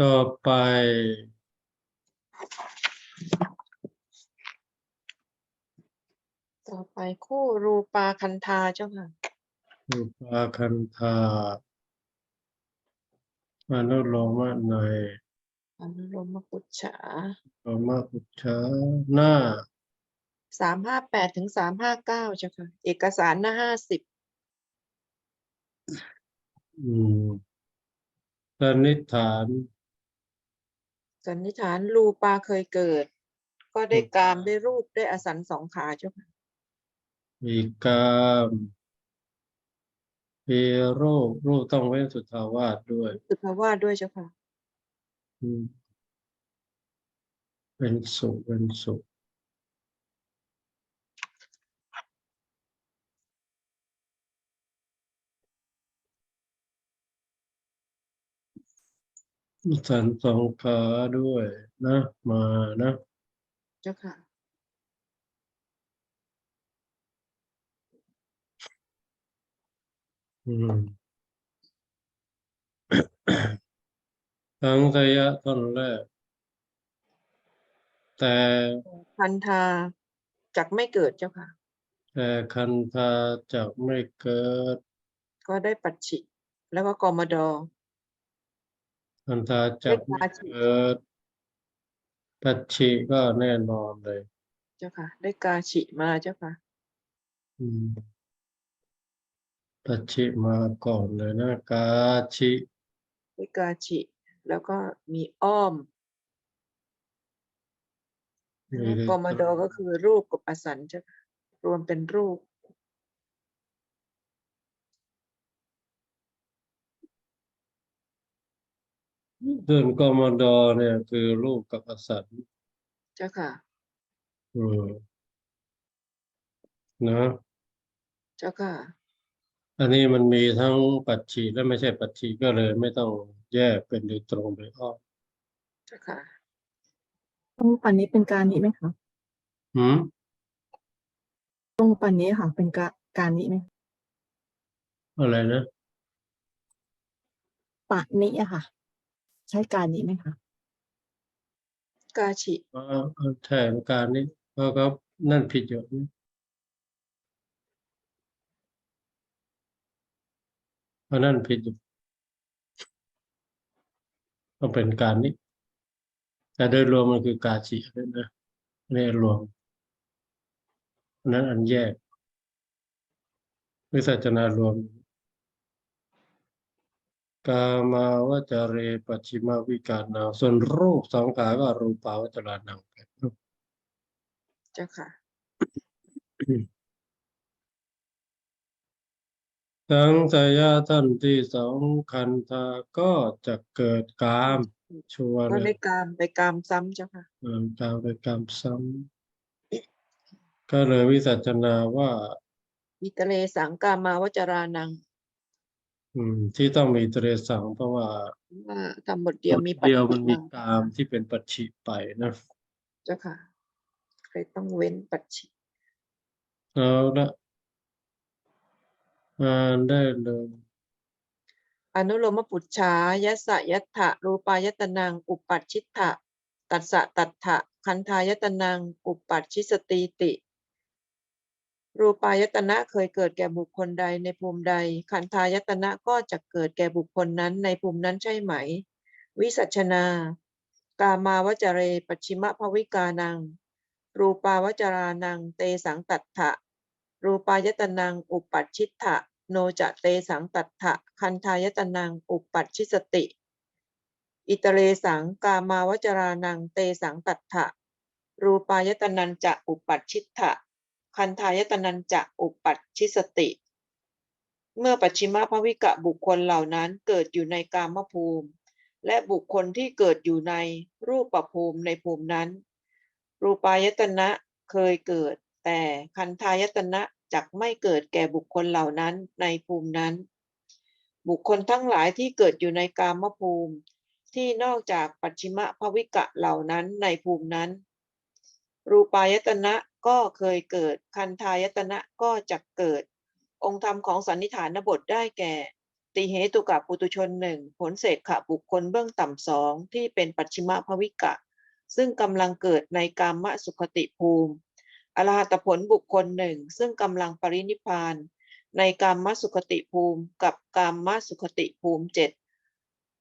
ต่อไป ต่อไปคู่รูปาคันธาเจ้าค่ะอุปาคันธาอนุโลมะในยอนุโลมปุจฉาโลมะอุชฌาหน้าสามห้าแปดถึงสามห้าเก้าเจ้าค่ะ เอกสารหน้าห้าสิบอืมสันนิษฐาน สันนิษฐานรูปาเคยเกิด ก็ได้รูปากามได้รูปได้อสันสองขาเจ้าค่ะมีกามมีรูปรูปต้องเว้นสุทธาวาสด้วย สุภาวาสด้วยเจ้าค่ะอืมเป็นสุขเป็นสุข สันสองขาด้วยนะมานะ เจ้าค่ะ อืมทั้งสยะท่อนแรก แต่คันธาจักไม่เกิดเจ้าค่ะ แต่คันธาจะไม่เกิด ก็ได้ปัจฉิ แล้วก็กมด คันธาจะได้ไม่กาฉิเกิดปัจฉิก็แน่นอนเลย เจ้าค่ะ ได้กาฉิมาเจ้าค่ะอืมปัจฉิมาก่อนเลยนะกาชิได้กาฉิแล้วก็มีอ้อมมีแล้วได้กมดก็คือรูปกับอสันเจ้าค่ะรวมเป็นรูป ส่วนกมดเนี่ยคือรูปกับอสันเจ้าค่ะ อืมนะเจ้าค่ะ อันนี้มันมีทั้งปัจฉิและไม่ใช่ปัจฉิก็เลยไม่ต้องแยกเป็นโดยตรงโดยอ้อมเจ้าค่ะตรงปันนี้เป็นการนี้ไหมคะหืมตรงปันนี้ค่ะ เป็นกาการนี้ไหมอะไรนะปะนี้อะค่ะ ใช้การนี้ไหมคะกาฉิอ๋อเอาแทนการนี้ก็ก็นั่นผิดอยู่นี่เพราะนั่นผิดอยู่ต้องเป็นการนี้ แต่โดยรวมมันคือกาจินะนี่รวมอันนั้นอันแยกวิสัชนารวม กามาวจเรปัจฉิมาวิการนาส่วนรูปสองขาก็รูปาวจรานังเจ้าค่ะทั้งสายาท่านที่สองคันธาก็จะเกิดกามชัวร์ก็เลได้ยกามไปกามซ้ำเจ้าค่ะเออกามไปกามซ้ำก็เลยวิสัชนาว่าอิตเลสังกามาวจรานัง อืม ที่ต้องมีเตรสังเพราะว่าว่าทำบทเดียวมีปัจเดียวมันมีจิกามที่เป็นปัจฉิไปนะ เจ้าค่ะเลยต้องเว้นปัจฉิเอาละอ่านได้เลยอนุโลมปุจฉายัสสะยัตถะรูปายตนัง อุปปัชชิตถะตัสสะตัตถะคันธายตนัง อุปปัชชิสติติ รูปายตนะเคยเกิดแก่บุคคลใดในภูมิใดคันธายตนะก็จะเกิดแก่บุคคลนั้นในภูมินั้นใช่ไหม วิสัชนา กามาวจเรปัชิมะภวิกานัง รูปาวจรานัง เตสังตัตถะ รูปายตนัง อุปปัชชิตถะ โนจะเตสังตัตถะ คันธายตนัง อุปปัชชิสติ อิตเรสัง กามาวจรานัง เตสังตัตถะ รูปายตนันจะอุปปัชชิตถะ คันธายตนันจะอุปัชชิสติ เมื่อปัจฉิมภวิกะบุคคลเหล่านั้นเกิดอยู่ในกามภูมิ และบุคคลที่เกิดอยู่ในรูปภูมิในภูมินั้น รูปายตนะเคยเกิด แต่คันธายตนะจักไม่เกิดแก่บุคคลเหล่านั้นในภูมินั้น บุคคลทั้งหลายที่เกิดอยู่ในกามภูมิ ที่นอกจากปัจฉิมภวิกะเหล่านั้นในภูมินั้น รูปายตนะก็เคยเกิด คันธายตนะก็จะเกิด องค์ธรรมของสันนิฐานบทได้แก่ ติเหตุกับปุตุชนหนึ่งผลเศษขะบุคคลเบื้องต่ำสองที่เป็นปัจฉิมภวิกะ ซึ่งกำลังเกิดในกามสุขติภูมิ อรหัตผลบุคคลหนึ่งซึ่งกำลังปรินิพานในกามสุขติภูมิ กับกามสุขติภูมิเจ็ด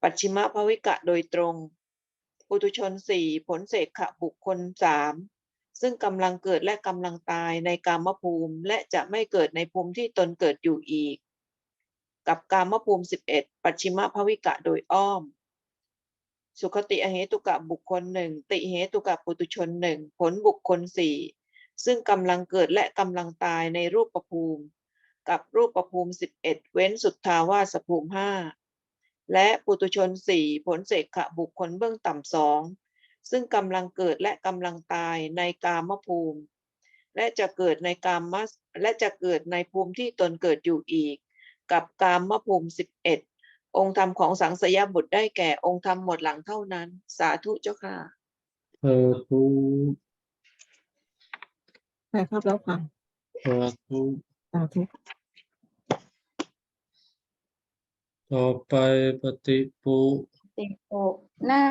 ปัจฉิมภวิกะโดยตรงปุตุชนสี่ผลเศษขะบุคคลสาม ซึ่งกำลังเกิดและกำลังตายในกามภูมิ และจะไม่เกิดในภูมิที่ตนเกิดอยู่อีก กับกามภูมิสิบเอ็ดปัจฉิมภวิกะโดยอ้อม สุขติอเหตุกะบุคคลหนึ่งติเหตุกะปุตุชนหนึ่งผลบุคคลสี่ซึ่งกำลังเกิดและกำลังตายในรูปประภูมิ กับรูปประภูมิสิบเอ็ดเว้นสุทธาวาสภูมิห้าและปุตุชนสี่ผลเสกขะบุคคลเบื้องต่ำสอง ซึ่งกำลังเกิดและกำลังตายในกามภูมิ และจะเกิดในกามมัสและจะเกิดในภูมิที่ตนเกิดอยู่อีก กับกามภูมิสิบเอ็ดองค์ธรรมของสังสยบุตรได้แก่องค์ธรรมหมดหลังเท่านั้น สาธุเจ้าค่ะเออทุใช่ครับแล้วค่ะเออทุสาธุต่อไปปฏิปุติดปุหน้า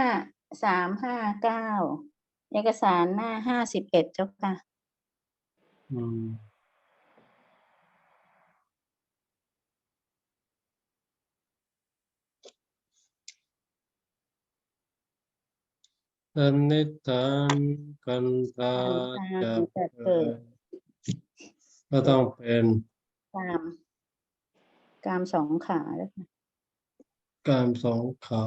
สามห้าเก้าเอกสารหน้าห้าสิบเอ็ดเจ้าค่ะ อืมสันนิษฐานกันตากันจะตาจะเกิเกิดดก็ต้องเป็นกามกามสองขาเจ้าค่ะกามสองขา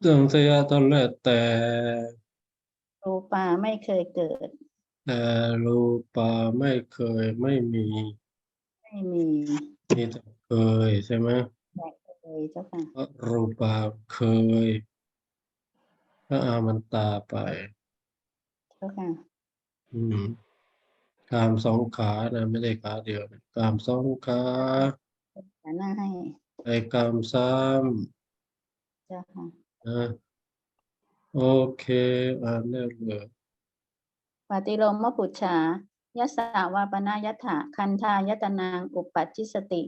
เรื่องสยะตอนแรกแต่รูปาไม่เคยเกิด แต่รูปาไม่เคยไม่มี ไม่มีมีแต่เคยใช่ไหมแต่เคยเจ้าค่ะเพราะรูปาเคยก็อามันตาไป เจ้าค่ะ อืมกามสองขานะไม่ได้ขาเดียวนะกามสองขาขาหน้าให้ไอ้กามสามเจ้าค่ะนะโอเคอ่านได้เลยปฏิโลมปุจฉายสสาวาปนายถะคันธายตนางอุปัชชิสติ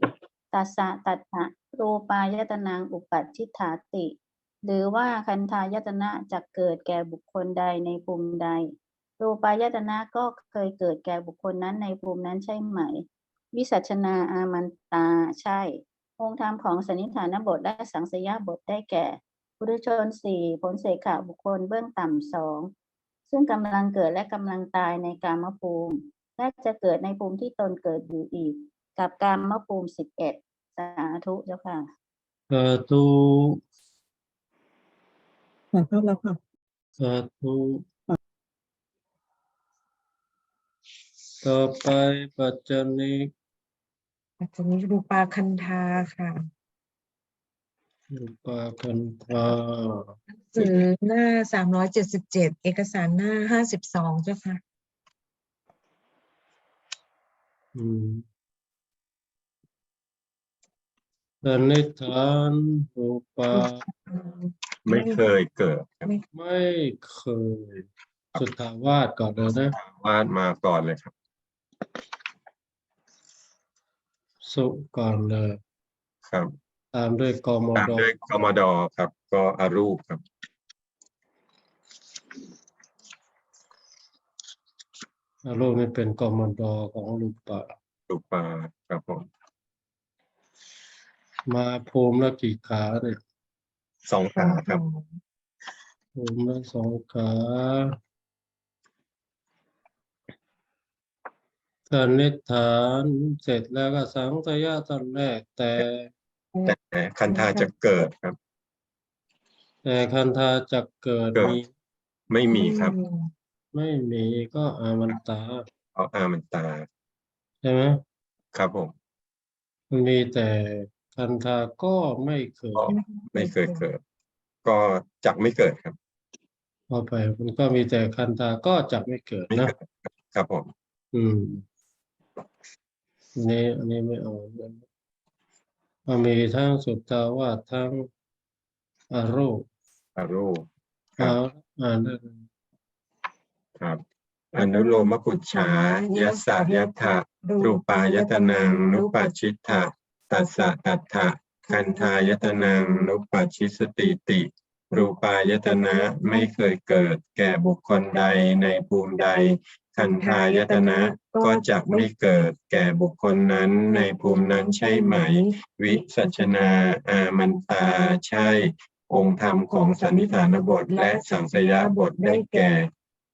ตัสสะตัตถะรูปายตนางอุปัชชิฐาติ หรือว่าคันธายตนะจะเกิดแก่บุคคลใดในภูมิใด รูปายตนะก็เคยเกิดแก่บุคคลนั้นในภูมินั้นใช่ไหม วิสัชนาอามันตาใช่ องค์ธรรมของสนนิฐานบทและสังสยาบทได้แก่ปุถุชนสี่ผลเสกขาบุคคลเบื้องต่ำสองซึ่งกำลังเกิดและกำลังตายในกามภูมิและจะเกิดในภูมิที่ตนเกิดอยู่อีก กับกามภูมิสิบเอ็ดสาธุเจ้าค่ะสาธุสาธุแล้วค่ะสาธุต่อไปปัจจนิก อาจจะมีรูปาคันธาค่ะรูปาคันธาสื่อหน้าสามร้อยเจ็ดสิบเจ็ดเอกสารหน้าห้าสิบสองเจ้าค่ะ อืมสันนิษฐานรูปาไม่เคยเกิดครับไม่เคย สุทธาวาสก่อนเลยนะวาดมาก่อนเลยครับ สุก่อนเลยครับ ตามด้วยกมตามดด้วยกมดครับ ก็อารูปครับโลกนี้เป็นกมดของรูปะรูปาครับผมมาภูมิละกี่ขาเนี่ยสองขาครับภูมิละสองขา สันนิษฐานเสร็จแล้วก็สังสยะตอนแรกแต่ แต่คันธาจะเกิดครับ แต่คันธาจะเกิดเกิด มีไม่มีครับไม่มีก็อามันตาเพราะอามันตาใช่ไหมครับผม มันมีแต่คันธาก็ไม่เคยก็ไม่เคยเกิด ก็จะไม่เกิดครับ พอไป มันก็มีแต่คันธาก็จะไม่เกิดไม่นะ เกิดครับครับผม อืม อันนี้อันนี้ไม่เอามันมีทั้งสุตตาวาสทั้งอารูปอารูปครัเอาบอ่านได้เลยครับ อนุโลมปุจฉายัสสะยัตถะรูปายตนัง นุปัชชิตะตัสสะตัตถะคันธายตนัง นุปัชชิสติติ รูปายตนะไม่เคยเกิด แก่บุคคลใดในภูมิใด คันธายตนะก็จะไม่เกิดแก่บุคคลนั้นในภูมินั้นใช่ไหม วิสัชนาอามันตาใช่ องค์ธรรมของสันนิฐานบทและสังสยาบทได้แก่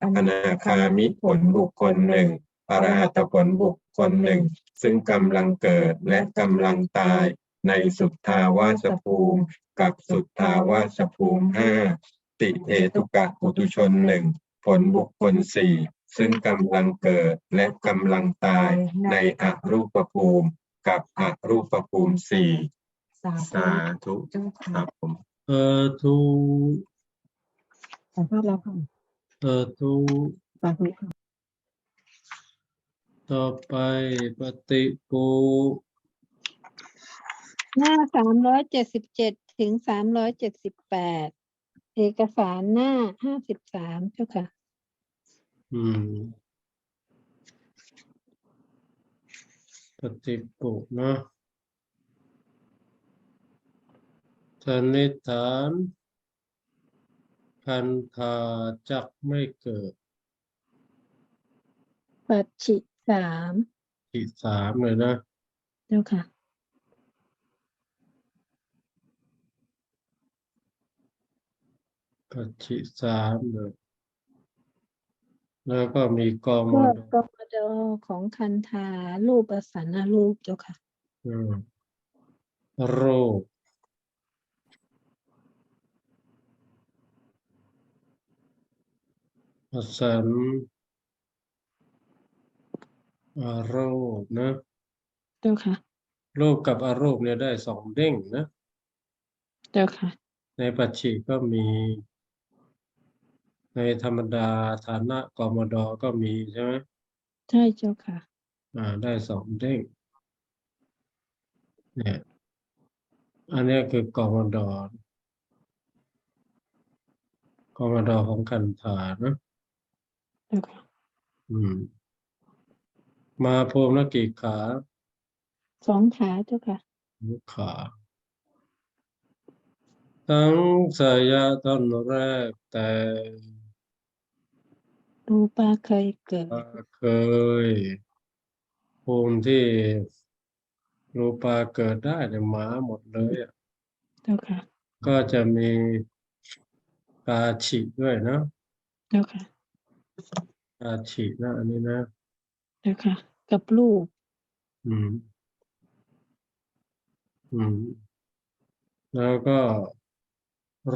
อนาคามิผลบุคคลหนึ่งอรหัตผลบุคคลหนึ่ง ซึ่งกำลังเกิดและกำลังตายในสุทธาวาสภูมิ กับสุทธาวาสภูมิห้าติเหตุกะปุตุชนหนึ่งผลบุคคลสี่ ซึ่งกำลังเกิดและกำลังตายในอรูปภูมิกับอรูปภูมิสี่สาสาธุธุเจ้าคค่ะรับผมเออทุสัมภาษณ์แล้วค่ะเออทุสาธุค่ะต่อไปปฏิปูหน้าสามร้อยเจ็ดสิบเจ็ดถึงสามร้อยเจ็ดสิบแปดเอกสารหน้าห้าสิบสามเจ้าค่ะ อืม ปฏิปุเนาะสันนิษฐานคันธาจักไม่เกิดปัจฉิสามอีกสามเลยนะ เจ้าค่ะ ปัจฉิสามเลย แล้วก็มีกองพวมกดกมดของคันธารูปอสันนรูปเจ้าค่ะอืมโรคอสันอาโรคนะเจ้าค่ะรูปกับอารูปเนี่ยได้สองเด้งนะ เจ้าค่ะ ในปัจฉิก็มี ในธรรมดาฐานะกมดก็มีใช่ไหมใช่เจ้าค่ะ อ่า ได้สองเด้งเนี่ยอันเนี้ยคือกมดกมดของคันธานะเจ้าค่ะอืม มาภูมิละกี่ขาสองขาเจ้าค่ะลูกขาตั้งสายะตอนแรกแต่ รูปาเคยเกิด เคย ภูมิที่รูปาเกิดได้เนี่ยหมาหมดเลยอะเจ้าค่ะ ก็จะมีกาฉิด้วยนะเจ้าค่ะกาฉินะอันนี้นะ เจ้าค่ะ กับรูปอืม อืม แล้วก็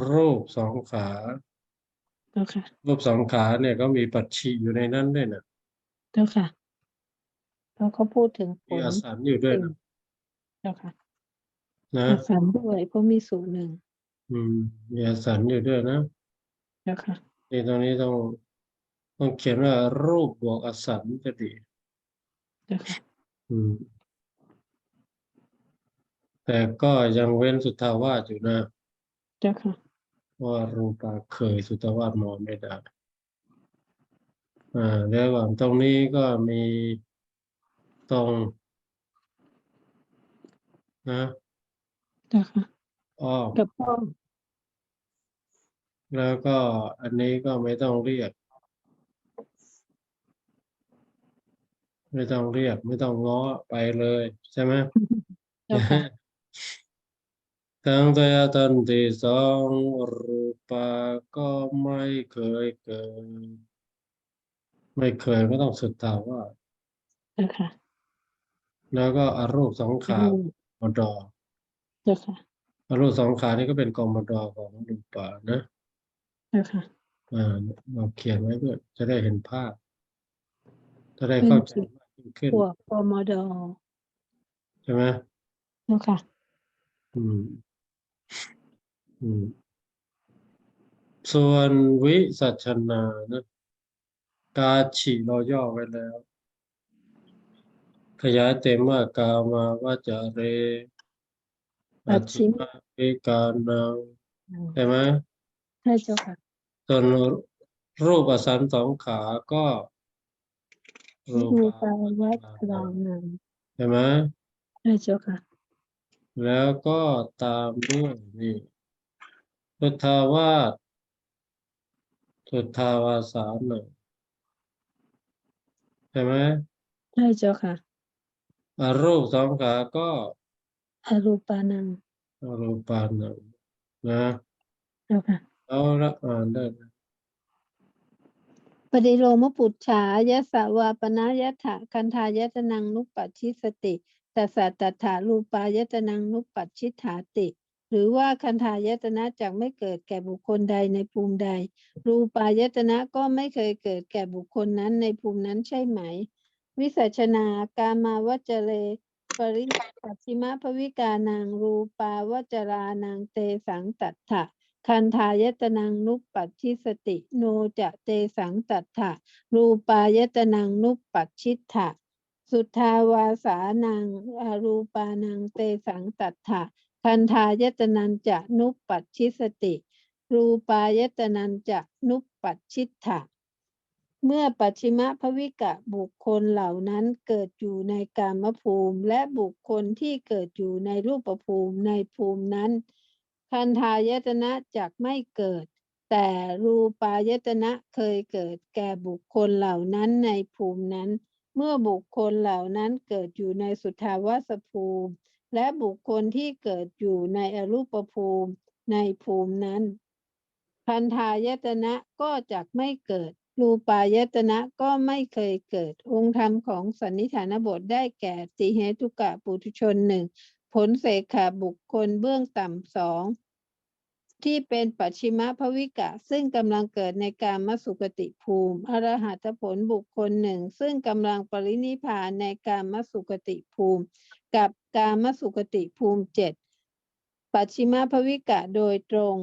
รูปสองขา เจ้าค่ะรูปสองขาเนี่ยก็มีปัจฉิอยู่ในนั้นด้วยนะเจ้าค่ะเพราะเขาพูดถึงผมีลอสันอยู่ด้วยนะเจ้าค่ะนะอสันด้วยเพราะมีสูตรหนึ่งอืมมีอสันอยู่ด้วยนะเจ้าค่ะนี่ตรงนี้ต้องต้องเขียนว่ารูปบวกอสันจะดี เจ้าค่ะอืม แต่ก็ยังเว้นสุทธาวาสอยู่นะ เจ้าค่ะ ว่ารูปาเคยสุทธาวาสมองไม่ได้อ่าแล้วก่อนตรงนี้ก็มีตรงนะเจ้าค่ะอ้อมกับพ่อแล้วก็อันนี้ก็ไม่ต้องเรียก ไม่ต้องเรียก ไม่ต้องง้อไปเลย ใช่ไหมเจ้าค่ะ ทั้งตยตันติสองรูปาก็ไม่เคยเกิด ไม่เคยก็ต้องสุดทาวาสเจ้าค่ะแล้วก็อารูปสองขารูปมดอเจ้าค่ะอารูปสองขานี่ก็เป็นกองมดอของรูปานะเจ้าค่ะ อ่าเราเขียนไว้เพื่อจะได้เห็นภาพ จะได้เป็นเข้าใจสิบมากยิ่งขึ้นพวกกมดใช่ไหมเจ้าค่ะ อืม อืมส่วนวิสัชนานะกาฉีเราย่อไว้แล้ว ขยายเต็มว่ากามาวาจาเรปัจฉิมมาเวกานังใช่ไหมใช่เจ้าค่ะส่วนรูปอสันสองขาก็รูรูปปาวัตรามนังใช่ไหมใช่เจ้าค่ะ แล้วก็ตามด้วยนี่สุทธาวาสสุทธาวาสานะใช่ไหมใช่เจ้าค่ะอรูปสองขาก็อรูปานังอรูปานังนะเจ้าค่ะเอาละอ่านได้นะปฏิโลมปุจฉายะสาวาปนายะถะคันธายตนังนุปปัชชิสติ ตัสสะตัฏฐารูปายตนังนุปปัชชิฐาติ หรือว่าคันธายตนะจักไม่เกิดแก่บุคคลใดในภูมิใด รูปายตนะก็ไม่เคยเกิดแก่บุคคลนั้นในภูมินั้นใช่ไหม วิสัชนากามาวจเรปริปัชิมภวิกานางรูปาวจรานางเตสังตัฏฐะคันธายตนังนุปปัชชิสติ โนจะเตสังตัฏฐะรูปายตนังนุปปัชชิตถะ สุทธาวาสานังอรูปานังเตสังตัฏฐะคันธายตนันจะนุปปัชชิสติ รูปายตนันจะนุปปัชชิตถะเมื่อปัจฉิมภวิกะบุคคลเหล่านั้นเกิดอยู่ในกามภูมิ และบุคคลที่เกิดอยู่ในรูปภูมิในภูมินั้น คันธายตนะจักไม่เกิด แต่รูปายตนะเคยเกิดแก่บุคคลเหล่านั้นในภูมินั้น เมื่อบุคคลเหล่านั้นเกิดอยู่ในสุทธาวาสภูมิ และบุคคลที่เกิดอยู่ในอรูปภูมิในภูมินั้นคันธายตนะก็จักไม่เกิด รูปายตนะก็ไม่เคยเกิด องค์ธรรมของสันนิฐานบทได้แก่ติเหตุกะปุถุชนหนึ่งผลเสกขาบุคคลเบื้องต่ำสอง ที่เป็นปัจฉิมภวิกะ ซึ่งกำลังเกิดในการมสุกติภูมิ อรหัตผลบุคคลหนึ่ง ซึ่งกำลังปรินิพานในการมสุกติภูมิ กับการมสุกติภูมิเจ็ดปัจฉิมภวิกะโดยตรง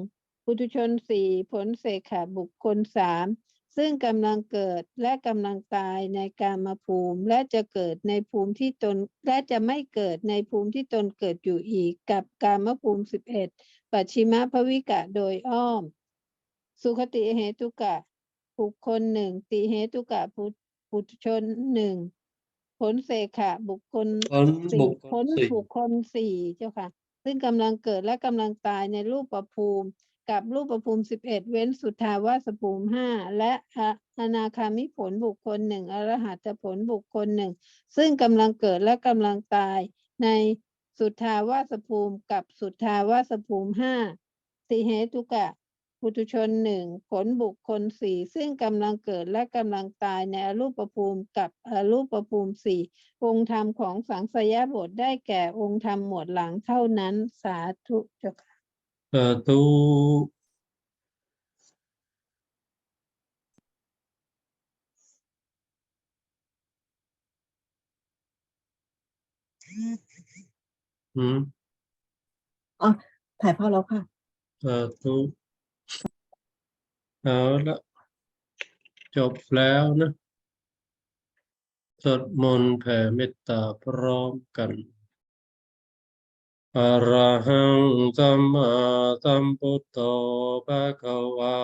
ปุถุชนสี่ผลเสกขาบุคคลสามซึ่งกำลังเกิดและกำลังตายในการมาภูมิ และจะเกิดในภูมิที่ตนและจะไม่เกิดในภูมิที่ตนเกิดอยู่อีกกับการมภูมิสิบเอ็ดปัจฉิมภวิกะโดยอ้อม สุขติเหตุกะบุคคลหนึ่งติเหตุกะปุปุถุชนหนึ่งผลเสกขาบุคคลผลสี่บุคคผลลสี่บุคคลสี่เจ้าค่ะ ซึ่งกำลังเกิดและกำลังตายในรูปประภูมิ กับรูปประภูมิสิบเอ็ดเว้นสุทธาวาสภูมิห้าและอะอนาคามิผลบุคคลหนึ่งอรหัตผลบุคคลหนึ่งซึ่งกำลังเกิดและกำลังตายใน สุทธาวาสภูมิกับสุทธาวาสภูมิห้าติเหตุกะปุถุชนหนึ่งผลบุคคลสี่ซึ่งกำลังเกิดและกำลังตายในอรูปภูมิกับอรูปภูมิสี่องค์ธรรมของสังสยบทได้แก่องค์ธรรมหมวดหลังเท่านั้นสาธุเจ้าค่ะสาธุอืม ถ่ายภาพแล้วค่ะ สาธุเอาละจบแล้วนะสวดมนต์แผ่เมตตาพร้อมกันอะระหังสัมมาสัมพุทโธภะคะวา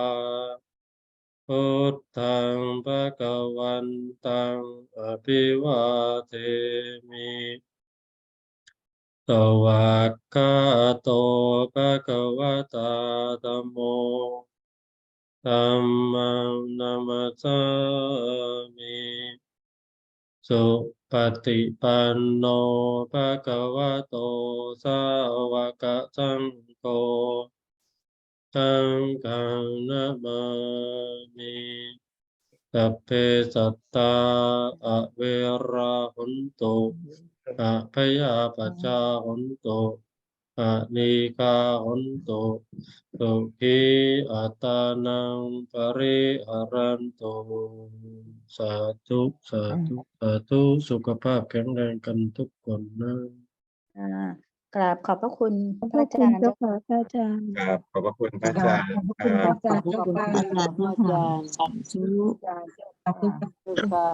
พุทธังภะคะวันตังอภิวาเทมิ สวากขาโตภะคะวะตาธัมโมธัมมังนัมสสมิสุปฏิปันโนภะคะวะโตสาวกสังโฆสังฆังนะมามิสัพเพสัตตาอเวราหุนตุ อะพยาปัจจาหุนตุอะนีกาหุนตุสุขีอัตานังปริหารันตุสาธุสาธุสาธุสุขภาพแข็งแรงกันทุกคนนะอ่ากราบขอบพระคุณขอบพพระระอาคุจาณรย์เจ้าเจ้าค่ะพระอาจารย์ครับขอบพระคุณพระอาจารย์ขอบพระคคุณรับอาจารย์ขอบคุณเจ้าค่ะค่ะขอบคุณค่ะขอบคุณค่ะค่ะ